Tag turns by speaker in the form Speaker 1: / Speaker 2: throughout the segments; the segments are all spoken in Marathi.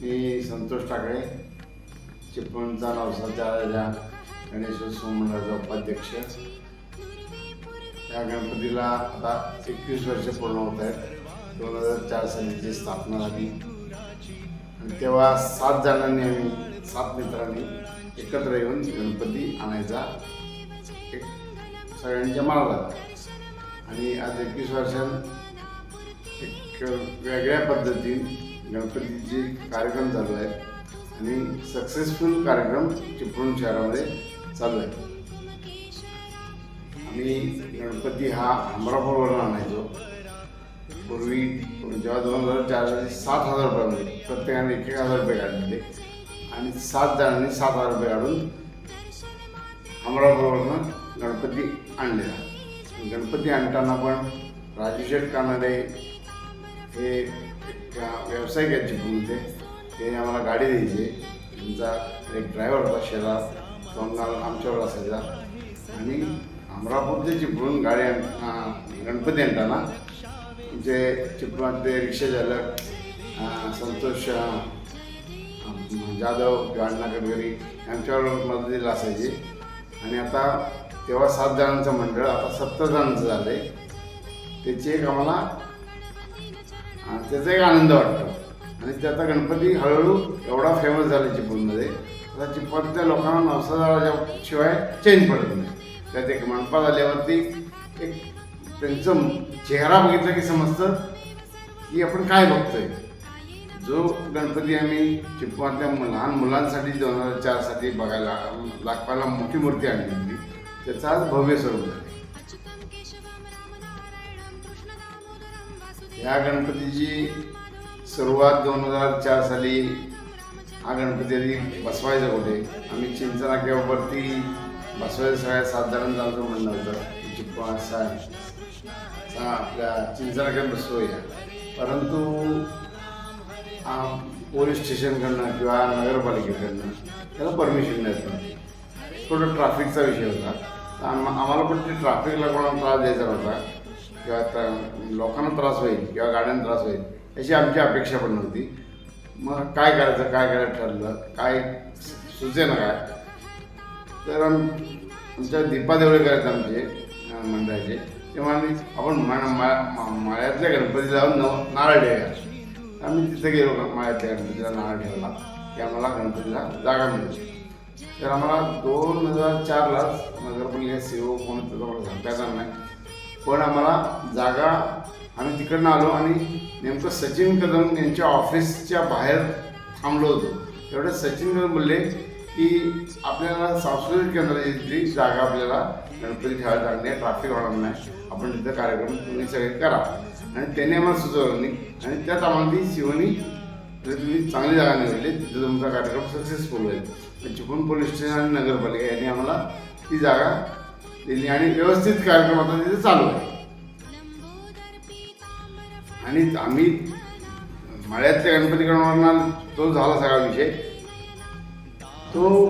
Speaker 1: मी संतोष टाकळे चिपळूणचा नवसाच्या राजा गणेशोत्सव मंडळाचा उपाध्यक्ष. या गणपतीला आता एकवीस वर्ष पूर्ण होत आहेत. दोन हजार चार सालीची स्थापना झाली. आणि तेव्हा सात जणांनी आम्ही सात मित्रांनी एकत्र येऊन गणपती आणायचा एक सगळ्यांच्या मनाला. आणि आज एकवीस वर्षात एक वेगळ्या पद्धतीने गणपतीचे कार्यक्रम चालू आहेत आणि सक्सेसफुल कार्यक्रम चिपळूण शहरामध्ये चालू आहे. आम्ही गणपती हा अमरापूरवरून आणायचो. पूर्वी जेव्हा दोन हजार चार सात हजार रुपये म्हणजे प्रत्येकाने एक एक हजार रुपये काढले. आणि सात जणांनी सात हजार रुपये काढून अमरापूरवरून गणपती आणलेला. गणपती आणताना पण राजूशेठ कानडे हे एक व्यावसायिक आहेत चिपळूणचे ते आम्हाला गाडी द्यायची. तुमचा एक ड्रायव्हर होता शेजार तो आमच्यावर असायचा. आणि अमरापूर ते गाडी गणपती आणताना आमचे चिपळूणातले रिक्षा चालक संतोष जाधव किंवा अण्णा गडकरी यांच्यावर मदतीला असायची. आणि आता तेव्हा सात जणांचं मंडळ आता सत्तर जणांचं झालं आहे त्याची एक आम्हाला आणि त्याचा एक आनंद वाटतो. आणि त्याचा गणपती हळूहळू एवढा फेमस झाला चिपळूणमध्ये. आता चिपळूणच्या लोकांना नवसाच्या शिवाय चेंज पडत नाही. त्यात एक मनपा झाल्यावरती एक त्यांचं चेहरा बघितला की समजतं की आपण काय बघतोय. जो गणपती आम्ही चिपळूणच्या लहान मुलांसाठी दोन हजार चारसाठी बघायला लागपायला मोठी मूर्ती आणली होती. त्याचं आज भव्य स्वरूप आहे. या गणपतीची सुरुवात दोन हजार चार साली हा गणपती आधी होते आम्ही चिंचनाक्यावरती बसवायचं सगळ्या सात जणांचं आमचं म्हणणं होतं चिप्पा सा आपल्या चिंचा नाक्यात बसवूया. परंतु पोलीस स्टेशनकडनं किंवा नगरपालिकेकडनं त्याला परमिशन देत थोडं ट्रॅफिकचा विषय होता. आम आम्हाला पण ते ट्रॅफिकला कोणाला त्रास द्यायचा होता किंवा त्या लोकांना त्रास होईल किंवा गाड्यांना त्रास होईल याची आमची अपेक्षा पण नव्हती. मग काय करायचं काय करायचं ठरलं काय सुचे ना काय? तर आमच्या दीपा देवळेकर आहेत आमचे मंडळाचे. तेव्हा म्हणाले आपण मा- मा- मा- माळ्यातल्या गणपतीला जाऊन नव नारळ ठेवूया आम्ही तिथे गेलो का माळ्यातल्या गणपतीला नारळ ठेवला की आम्हाला गणपतीला जागा मिळाली. तर आम्हाला दोन हजार चारलाच नगरपालिका सेवक कोण होतं मला सांगता येणार नाही. पण आम्हाला जागा आम्ही तिकडनं आलो आणि नेमकं सचिन कदम यांच्या ऑफिसच्या बाहेर थांबलो होतो. तेवढं सचिन कदम बोलले की आपल्याला सांस्कृतिक केंद्राची जागा आपल्याला गणपती ठेवायला लागणे ट्रॅफिक होणार नाही. आपण तिथं कार्यक्रम तुम्ही सगळे करा. आणि त्यांनी आम्हाला सुचवलं नाही. आणि त्यात आम्हाला ती शिवनी जर तुम्ही चांगली जागा निवडली तिथं तुमचा कार्यक्रम सक्सेसफुल होईल. चिपळूण पोलीस स्टेशन आणि नगरपालिका यांनी आम्हाला ती जागा दिली आणि व्यवस्थित कार्यक्रम आता तिथे चालू आहे. आणि आम्ही माळ्यातल्या गणपतीकडून तो झाला सगळा विषय. तो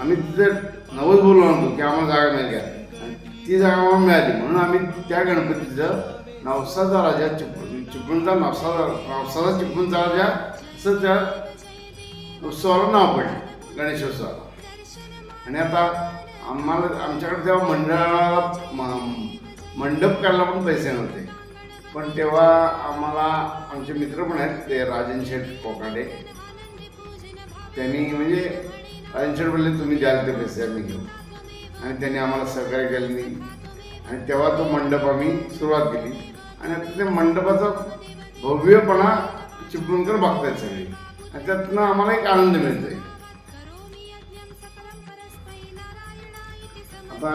Speaker 1: आम्ही तिथे नवस बोललो होतो की आम्हाला जागा मिळाली आणि ती जागा आम्हाला मिळाली. म्हणून आम्ही त्या गणपतीचं नवसाचा राजा चिपळूण चिपळूणचा नवसाचा नवसाचा चिपळूणचा राजा असं त्या उत्सवाला नाव पडलं गणेशोत्सवाला. आणि आता आम्हाला आमच्याकडे तेव्हा मंडळाला मंडप करायला पण पैसे नव्हते. पण तेव्हा आम्हाला आमचे मित्र पण आहेत ते राजन शेठ कोकाडे त्यांनी म्हणजे राजन शेठ बोलले तुम्ही द्याल ते पैसे आम्ही घेऊ. आणि त्यांनी आम्हाला सहकार्य केलं नाही. आणि तेव्हा तो मंडप आम्ही सुरुवात केली. आणि आता त्या मंडपाचा भव्यपणा चिपळूणकर बघतायत सगळे. आणि त्यातनं आम्हाला एक आनंद मिळतोय. आता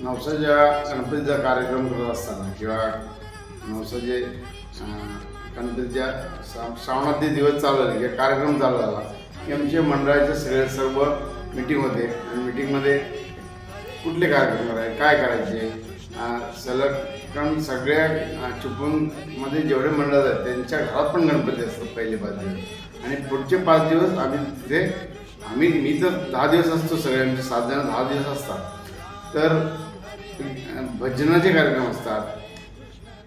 Speaker 1: नवसाच्या गणपतीचा कार्यक्रम करत असताना किंवा नवसाचे गणपतीच्या श्रावणात श्रावणातले दिवस चालू झाले किंवा कार्यक्रम चालू झाला की आमचे मंडळाचे सगळे सर्व मिटिंग होते. आणि मीटिंगमध्ये कुठले कार्यक्रम करायचे काय करायचे? सलग कारण सगळ्या अं, चिपळूणमध्ये जेवढे मंडळ आहेत त्यांच्या घरात पण गणपती असतात पहिले पाच दिवस. आणि पुढचे पाच दिवस आम्ही तिथे आम्ही मी तर दहा दिवस असतो सगळ्यांचे सात जण दहा दिवस असतात. तर भजनाचे कार्यक्रम असतात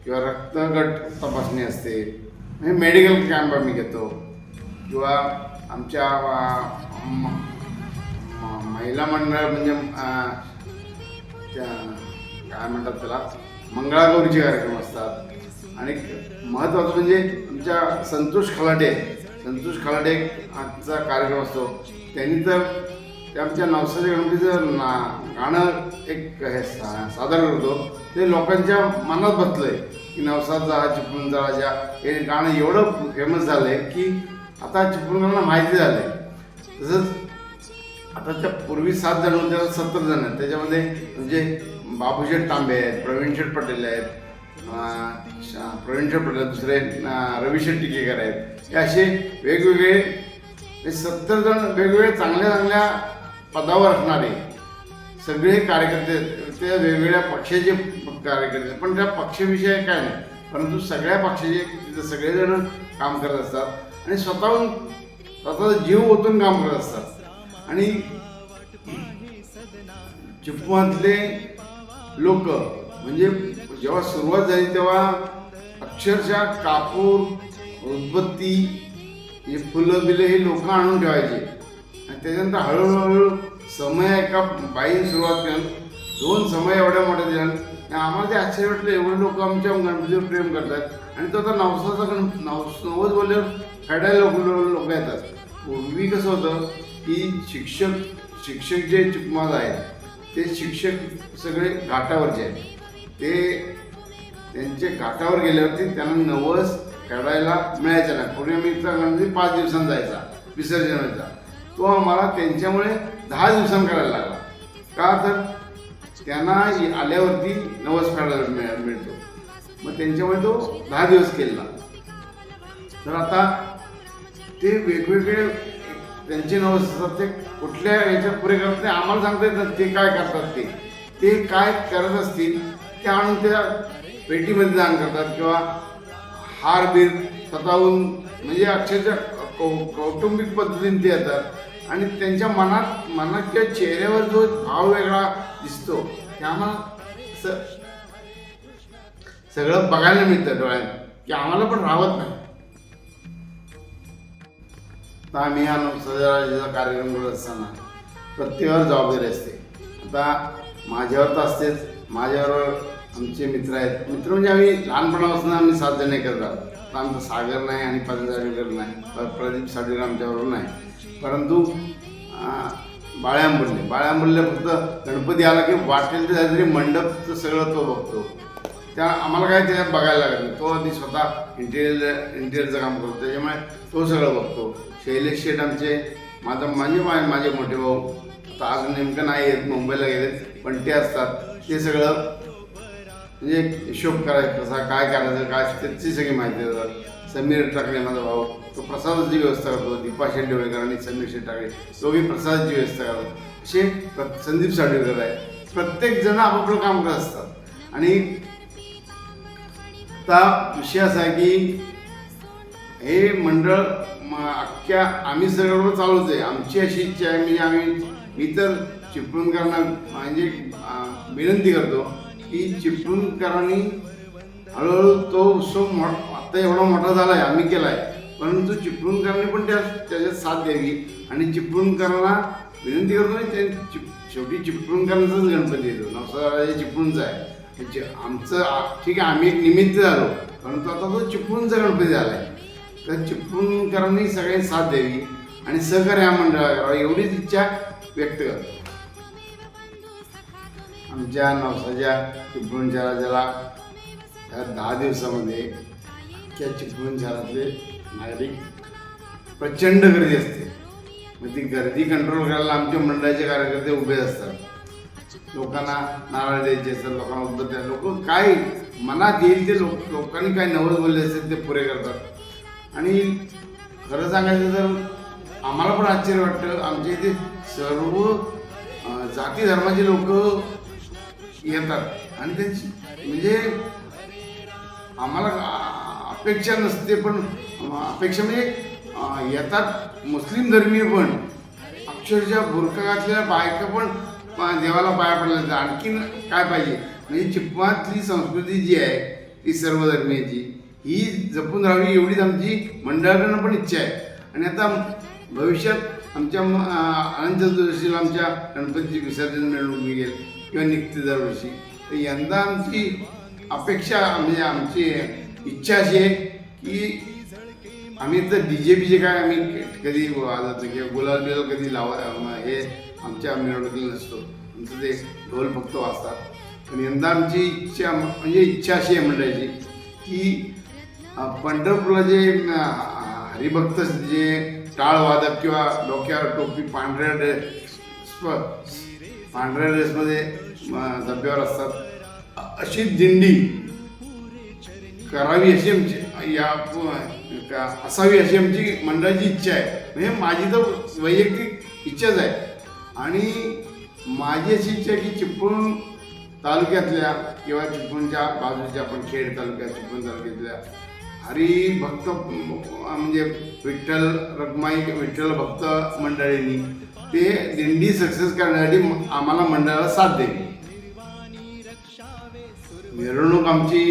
Speaker 1: किंवा रक्तगट तपासणी असते. म्हणजे मेडिकल कॅम्प आम्ही घेतो. किंवा आमच्या महिला मंडळ म्हणजे त्या काय म्हणतात त्याला? मंगळागौरीचे कार्यक्रम असतात. आणि महत्त्वाचं म्हणजे आमच्या संतोष खलाटे संतोष खलाटे आजचा कार्यक्रम असतो. त्यांनी तर त्या आमच्या नवसाच्या गणपतीचं ना गाणं एक हे सा- सादर करतो ते लोकांच्या मनात बसलंय की नवसात जा चिपळूण जा ज्या हे गाणं एवढं फेमस झालंय की आता चिपळूणकरांना माहिती झालंय. तसंच आता त्या पूर्वी सात जण होते आता सत्तर जण आहेत. त्याच्यामध्ये म्हणजे बाबूशेठ तांबे आहेत प्रवीणशेठ पटेल आहेत प्रवीणशेठ पटेल दुसरे रविशेठ टिकेकर आहेत. हे असे वेगवेगळे हे सत्तर जण वेगवेगळे चांगल्या चांगल्या पदावर असणारे सगळे कार्यकर्ते ते वेगवेगळ्या पक्षाचे कार्यकर्ते. पण त्या पक्षविषय काय नाही. परंतु सगळ्या पक्षाचे तिथं सगळेजण काम करत असतात. आणि स्वतःहून स्वतःचा जीव ओतून काम करत असतात. आणि चिपवातले लोक म्हणजे जेव्हा सुरुवात झाली तेव्हा अक्षरशः कापूर उदबत्ती हे फुलं बिलं हे लोक आणून ठेवायचे. आणि त्याच्यानंतर हळूहळू समय एका बाईन सुरुवात केलं. दोन समय एवढ्या मोठ्या दिल्या. आणि आम्हाला ते आश्चर्य वाटलं एवढे लोक आमच्या गणपतीवर प्रेम करतात. आणि तो आता नवसाचा गण नवस नवस बोलल्यावर फेडायला लोक लोक येतात. पूर्वी कसं होतं की शिक्षक शिक्षक जे चिकमाज आहेत ते शिक्षक सगळे घाटावरचे आहेत. ते त्यांचे घाटावर गेल्यावरती त्यांना नवस खेळायला मिळायचा नाही. पूर्ण आम्ही गणपती पाच दिवसांनी जायचा विसर्जन व्हायचा तो आम्हाला त्यांच्यामुळे दहा दिवसांनी करायला लागला. का तर त्यांना आल्यावरती नवस फेडायला मिळ मिळतो. मग त्यांच्यामुळे तो दहा दिवस केला. तर आता ते वेगवेगळे त्यांचे नवस असतात ते कुठल्या याच्यात पुरे करत नाही आम्हाला सांगता येतात ते काय करतात ते. ते काय करत असतील ते आणून त्या पेटीमध्ये दान करतात किंवा हार बीर स्वतःहून म्हणजे अक्षरशः कौ कौटुंबिक पद्धतीने ते येतात. आणि त्यांच्या मनात मनाच्या चेहऱ्यावर जो भाव वेगळा दिसतो ते आम्हाला सगळं बघायला मिळतं डोळ्यात की आम्हाला पण राहत नाही. तर आम्ही हा सजराजीचा कार्यक्रम करत असताना प्रत्येकावर जबाबदारी असते. आता माझ्यावर तर असतेच माझ्याबरोबर आमचे मित्र आहेत. मित्र म्हणजे आम्ही लहानपणापासून आम्ही सात जण एकत्र आहोत. तर आमचं सागर नाही आणि पंजाबीकर नाही. प्रदीप साडीकर आमच्याबरोबर नाही. परंतु अं, बाळ्यामुल्ले फक्त गणपती आला की वाटेल ते तरी मंडपचं सगळं तो बघतो. त्या आम्हाला काय त्याच्यात बघायला लागत नाही. तो आधी स्वतः इंटेरियर इंटेरियरचं काम करतो. त्याच्यामुळे तो सगळं बघतो. शैलेश शेठ आमचे माझा माझे माझे मोठे भाऊ. आता आज नेमकं नाही आहेत मुंबईला गेलेत पण ते असतात. ते सगळं म्हणजे हिशोब करायचं कसा काय करायचं काय त्याची सगळी माहिती देतात. समीर टाकले माझा भाऊ. तो प्रसादाची व्यवस्था करतो दीपा शेंडेवळेकर आणि समीर शेठ टाकले दोघे प्रसादाची व्यवस्था करतो असे प्र- संदीप साडेकर आहे. प्रत्येक जण आपापलं काम करत असतात. आणि आता विषय असा आहे की हे मंडळ अख्ख्या आम्ही सगळ्यावर चालूच आहे आमची अशी इच्छा आहे म्हणजे आम्ही मी तर चिपळूणकरांना म्हणजे विनंती करतो की चिपळूणकरांनी हळूहळू तो उत्सव आत्ता आता एवढा मोठा झाला आहे आम्ही केला आहे परंतु चिपळूणकरांनी पण त्या त्याच्यात साथ द्यावी. आणि चिपळूणकरांना विनंती करतो नाही ते चिप शेवटी चिपळूणकरांचाच गणपती येतो. नवसाळा चिपळूणचा आहे. म्हणजे आमचं ठीक आहे आम्ही एक निमित्त झालो. परंतु आता तो चिपळूणचा गणपती झाला आहे तर चिपळूणकरांनी सगळ्यांनी साथ द्यावी आणि सहकार्य या मंडळाला करावं एवढीच इच्छा व्यक्त करतो. आमच्या नवसाच्या चिपळूणच्या राजाला या दहा दिवसामध्ये अख्ख्या चिपळूण शहरातले नागरिक प्रचंड गर्दी असते. मग ती गर्दी कंट्रोल करायला आमच्या मंडळाचे कार्यकर्ते उभे असतात. लोकांना नारळ द्यायचे असतात लोकांना उद्बत्त्या लोक काय मनात येईल ते लोक लोकांनी काय नवस बोलले असतात ते पुरे करतात. आणि खरं सांगायचं तर आम्हाला पण आश्चर्य वाटतं. आमच्या इथे सर्व जाती धर्माचे लोक येतात. आणि त्यांची म्हणजे आम्हाला अपेक्षा नसते पण अपेक्षा म्हणजे येतात मुस्लिम धर्मीय पण. अक्षरशः बुरखा घातलेल्या बायका पण देवाला पाया पडल्या आणखीन काय पाहिजे? म्हणजे चिपमातली संस्कृती जी आहे ती सर्वधर्मीयाची ही जपून राहावी एवढीच आमची मंडळाकडनं पण इच्छा आहे. आणि आता भविष्यात आमच्या अनंत चतुर्दशीला आमच्या गणपतीची विसर्जन मिळून निघेल किंवा निघते दरवर्षी. तर यंदा आमची अपेक्षा म्हणजे आमची इच्छा अशी आहे की आम्ही तर डी जे बीजे काय आम्ही कधी वाजत किंवा गुलाल बिलाल कधी लावा हे आमच्या मिरवणुकीला नसतो. आमचं ते ढोल फक्त वाजतात. पण यंदा आमची इच्छा म्हणजे इच्छा अशी आहे मंडळाची की पंढरपूरला जे हरिभक्त जे टाळ वादक किंवा डोक्यावर टोपी पांढऱ्या ड्रेस पांढऱ्या ड्रेसमध्ये अं, डब्यावर असतात. अशी दिंडी करावी अशी आमची या असावी अशी आमची मंडळाची इच्छा आहे. म्हणजे माझी तर वैयक्तिक इच्छाच आहे. आणि माझी अशी इच्छा आहे की चिपळूण तालुक्यातल्या किंवा चिपळूणच्या बाजूच्या आपण खेड तालुक्यात चिपळूण तालुक्यातल्या हरिभक्त म्हणजे विठ्ठल रखमाई विठ्ठल भक्त मंडळींनी ते दिंडी सक्सेस करण्यासाठी आम्हाला मंडळाला साथ द्यावी मिरवणूक आमची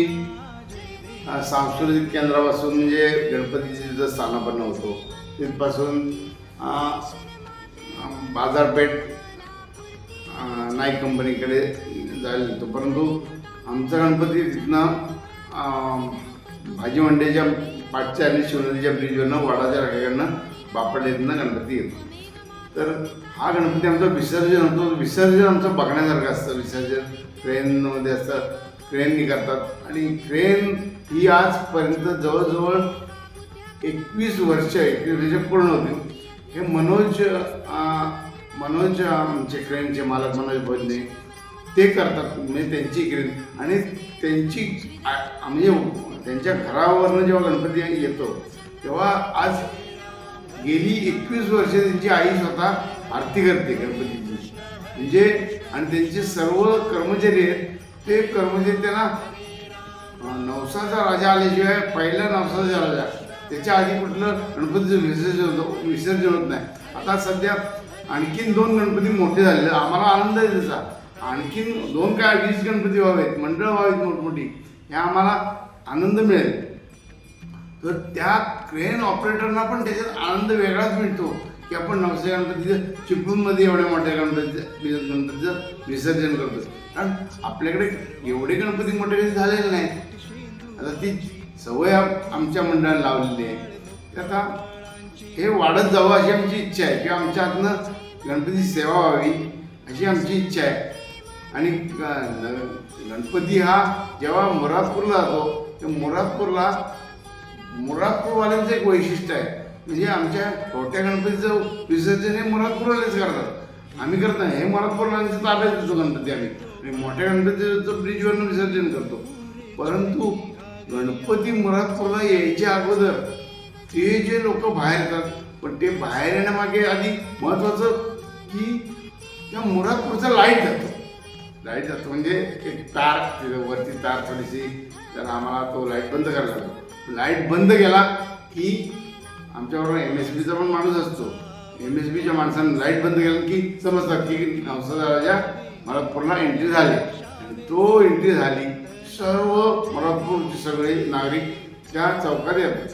Speaker 1: सांस्कृतिक केंद्रापासून म्हणजे गणपतीची जिथं स्थानापन्न होतो. तिथपासून बाजारपेठ नाईक कंपनीकडे जायला लागतो. परंतु आमचा गणपती तिथनं भाजी मंडईच्या पाठच्या आणि शिवनदीच्या ब्रिजवरनं वाडाच्या राखेकडनं बापडेतनं गणपती येतो. तर हा गणपती आमचा विसर्जन होतो. विसर्जन आमचं बघण्यासारखं असतं. विसर्जन ट्रेनमध्ये असतं क्रेननी करतात. आणि क्रेन ही आजपर्यंत जवळजवळ एकवीस वर्ष एकवीस वर्ष पूर्ण होती. हे मनोज मनोज आमचे क्रेनचे मालक मनोज भोजने ते करतात. म्हणजे त्यांची क्रेन आणि त्यांची म्हणजे त्यांच्या घरावरनं जेव्हा गणपती येतो तेव्हा आज गेली एकवीस वर्ष त्यांची आई स्वतः आरती करते गणपतीची. म्हणजे आणि त्यांचे सर्व कर्मचारी आहेत ते कर्मचारी त्यांना नवसाचा राजा आल्याशिवाय पहिला नवसाचा राजा. त्याच्या आधी कुठलं गणपतीचं विसर्जन होतं विसर्जन होत नाही. आता सध्या आणखीन दोन गणपती मोठे झालेले आम्हाला आनंद आहे त्याचा. आणखीन दोन काय वीस गणपती व्हावेत मंडळ व्हावीत मोठमोठी. हे आम्हाला आनंद मिळेल. तर त्या क्रेन ऑपरेटरना पण त्याच्यात आनंद वेगळाच मिळतो. की आपण नवसे गणपतीचं चिपळूणमध्ये एवढ्या मोठ्या गणपतीचं गणपतीचं विसर्जन करतो कारण आपल्याकडे एवढे गणपती मोठे झालेले नाहीत. आता ती सवय आमच्या मंडळाने लावलेली आहे. ते आता हे वाढत जावं अशी आमची इच्छा आहे. किंवा आमच्या हातनं गणपतीची सेवा व्हावी अशी आमची इच्छा आहे. आणि ग- गणपती हा जेव्हा मुरादपूरला जातो तेव्हा मुरादपूरला मुरादपूरवाल्यांचं एक वैशिष्ट्य आहे. म्हणजे आमच्या छोट्या गणपतीचं विसर्जन हे मुरादपूरवालेच करतात. आम्ही करत नाही. हे मुरादपूरवाल्यांचं ताब्यात देतो गणपती आम्ही. आणि मोठ्या गणपतीचं ब्रिजवरनं विसर्जन करतो. परंतु गणपती मुरादपूरला यायच्या अगोदर ते जे लोक बाहेर येतात पण ते बाहेर येण्यामागे आधी महत्वाचं की त्या मुरादपूरचा लाइट जातो. लाइट जातो म्हणजे एक तार वरती तार थोडीशी तर आम्हाला तो लाइट बंद करायला लागतो. लाइट बंद केला की आमच्याबरोबर एम एस बीचा पण माणूस असतो. एम एस बीच्या माणसाने लाइट बंद केला की समजतात की नवसाचा राजा पूर्ण एंट्री झाली. आणि तो एंट्री झाली सर्व मराठपूरचे सगळे नागरिक त्या चौकात येतात.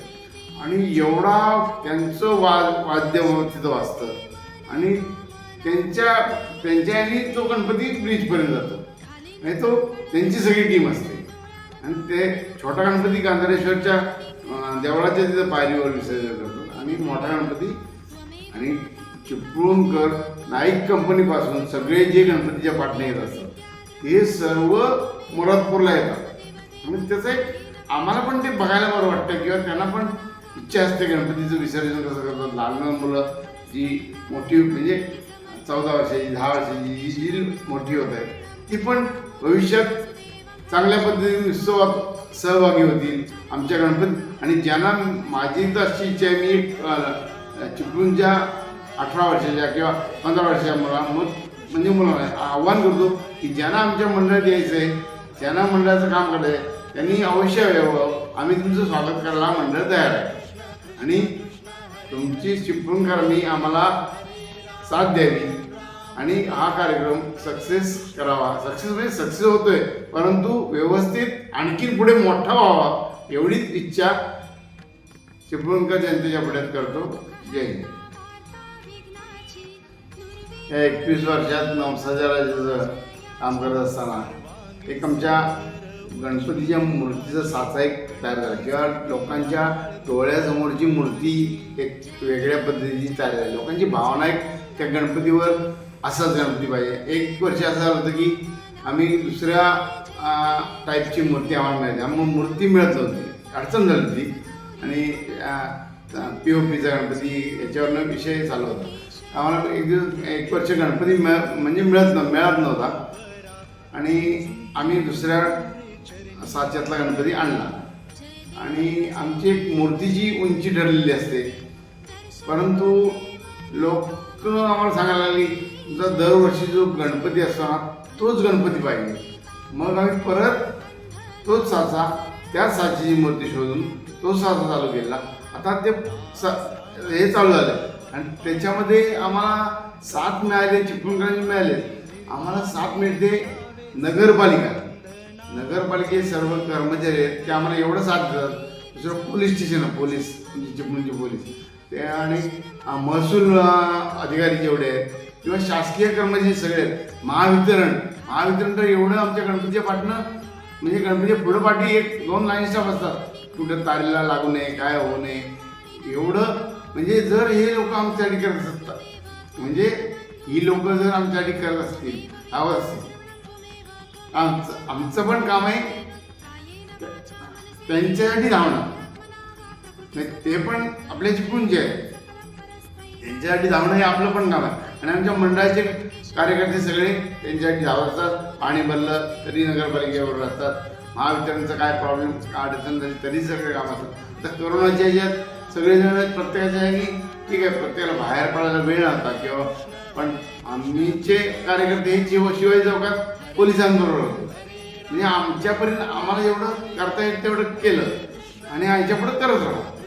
Speaker 1: आणि एवढा त्यांचं वाद वाद्य तिथं वाजतं. आणि त्यांच्या त्यांच्यानी तो गणपती ब्रिजपर्यंत जातो. आणि तो त्यांची सगळी टीम असते. आणि ते छोटा गणपती गांधारेश्वरच्या देवळाच्या तिथं पायरीवर विसर्जन करतात. आणि मोठा गणपती आणि चिपळूणकर नाईक कंपनीपासून सगळे जे गणपतीच्या पाटणे येत असतात हे सर्व मुरादपूरला येतात. आणि त्याचं एक आम्हाला पण ते बघायला बरं वाटतं किंवा त्यांना पण इच्छा असते गणपतीचं विसर्जन कसं करतात. लहान लहान मुलं जी मोठी म्हणजे चौदा वर्षाची दहा वर्षाची जी जी मोठी होत आहे ती पण भविष्यात चांगल्या पद्धतीने उत्सवात सहभागी होतील. आमच्या गणपती आणि ज्यांना माझी तर अशी इच्छा आहे मी एक चिपळूणच्या अठरा वर्षाच्या किंवा पंधरा वर्षाच्या मुला मग म्हणजे मुलांना आव्हान करतो की ज्यांना आमच्या मंडळात यायचं आहे सेना मंडळाचं काम करायचं आहे त्यांनी अवश्य यावं. आम्ही तुमचं स्वागत करायला मंडळ तयार आहे. आणि तुमची चिपळूणकरांनी आम्हाला साथ द्यावी. आणि हा कार्यक्रम सक्सेस करावा. सक्सेस म्हणजे सक्सेस होतोय. परंतु व्यवस्थित आणखी पुढे मोठा व्हावा एवढीच इच्छा चिपळूणकर जनतेच्या पुढ्यात करतो. जय हिंद. या एकवीस वर्षात नवसाच्या राजाचं काम करत असताना एक आमच्या गणपतीच्या मूर्तीचा साचा एक तयार झाला किंवा लोकांच्या डोळ्यासमोरची मूर्ती एक वेगळ्या पद्धतीची तयार झाली. लोकांची भावना एक त्या गणपतीवर असाच गणपती पाहिजे. एक वर्ष असं झालं होतं की आम्ही दुसऱ्या टाईपची मूर्ती आम्हाला मिळाली. आम्हाला मूर्ती मिळत नव्हती. अडचण झाली होती. आणि पी ओ पीचा गणपती याच्यावरनं विषय चालू होता. आम्हाला एक दिवस एक वर्ष गणपती मिळ म्हणजे मिळत नव्ह मिळत नव्हता. आणि आम्ही दुसऱ्या साच्यातला गणपती आणला. आणि आमची एक मूर्तीची उंची ठरलेली असते परंतु लोक आम्हाला सांगायला लागली तुमचा दरवर्षी जो गणपती असतो ना तोच गणपती पाहिजे. मग आम्ही परत तोच साचा त्याच साचीची मूर्ती शोधून तो साचा चालू केला. आता ते स हे चालू झालं. आणि त्याच्यामध्ये आम्हाला साथ मिळाले चिपळूणकरांनी मिळाले. आम्हाला साथ मिळते नगरपालिका. नगरपालिकेचे सर्व कर्मचारी आहेत ते आम्हाला एवढं साथ देतात. दुसरं पोलीस स्टेशन आहे पोलीस म्हणजे चिपळूणचे पोलीस. ते आणि महसूल अधिकारी जेवढे आहेत किंवा शासकीय कर्मचारी सगळे आहेत. महावितरण महावितरण तर एवढं आमच्या गणपतीच्या पाठनं म्हणजे गणपतीच्या पुढं पाठी एक दोन लाईन स्टाफ असतात. कुठं तारीला लागू नये काय होऊ नये. एवढं म्हणजे जर हे लोक आमच्यासाठी करत असतात म्हणजे ही लोक जर आमच्यासाठी करत असतील आवाज असतील आमचं आमचं पण काम आहे. त्यांच्यासाठी धावणं. नाही, ते पण आपल्या चिपळूणचे आहे. त्यांच्यासाठी धावणं हे आपलं पण काम आहे. आणि आमच्या मंडळाचे कार्यकर्ते सगळे त्यांच्यासाठी धावतात पाणी भरलं तरी नगरपालिकेवर असतात महावितरणचं काय प्रॉब्लेम काय अडचण झाली तरी सगळे काम असतात. तर कोरोनाच्या ह्याच्यात सगळेजण प्रत्येकाच्या ह्यानी ठीक आहे प्रत्येकाला बाहेर पडायला वेळ नव्हता किंवा पण आम्हीचे कार्यकर्ते हे शिव शिवाजी चौकात पोलिसांबरोबर म्हणजे आमच्यापर्यंत आम्हाला जेवढं करता येईल तेवढं केलं. आणि ह्याच्या पुढे करत राहू.